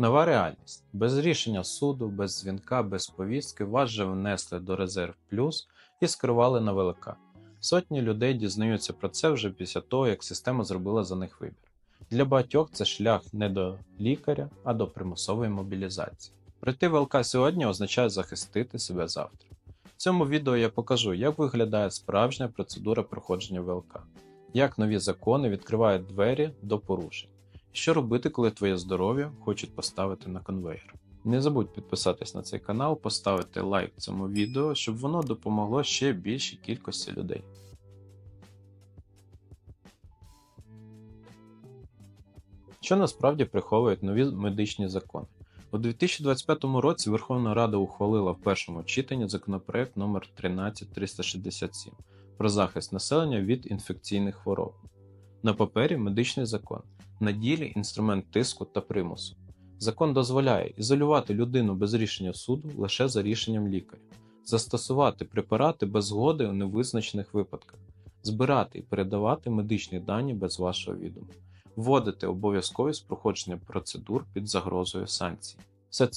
Нова реальність. Без рішення суду, без дзвінка, без повістки вас же внесли до резерв плюс і скерували на ВЛК. Сотні людей дізнаються про це вже після того, як система зробила за них вибір. Для багатьох це шлях не до лікаря, а до примусової мобілізації. Пройти ВЛК сьогодні означає захистити себе завтра. В цьому відео я покажу, як виглядає справжня процедура проходження ВЛК, як нові закони відкривають двері до порушень, що робити, коли твоє здоров'я хочуть поставити на конвейер. Не забудь підписатись на цей канал, поставити лайк цьому відео, щоб воно допомогло ще більшій кількості людей. Що насправді приховують нові медичні закони? У 2025 році Верховна Рада ухвалила в першому читанні законопроект номер 13367 про захист населення від інфекційних хвороб. На папері медичний закон, на ділі інструмент тиску та примусу. Закон дозволяє ізолювати людину без рішення суду лише за рішенням лікаря, застосувати препарати без згоди у невизначених випадках, збирати і передавати медичні дані без вашого відома, вводити обов'язковість проходження процедур під загрозою санкцій. Все це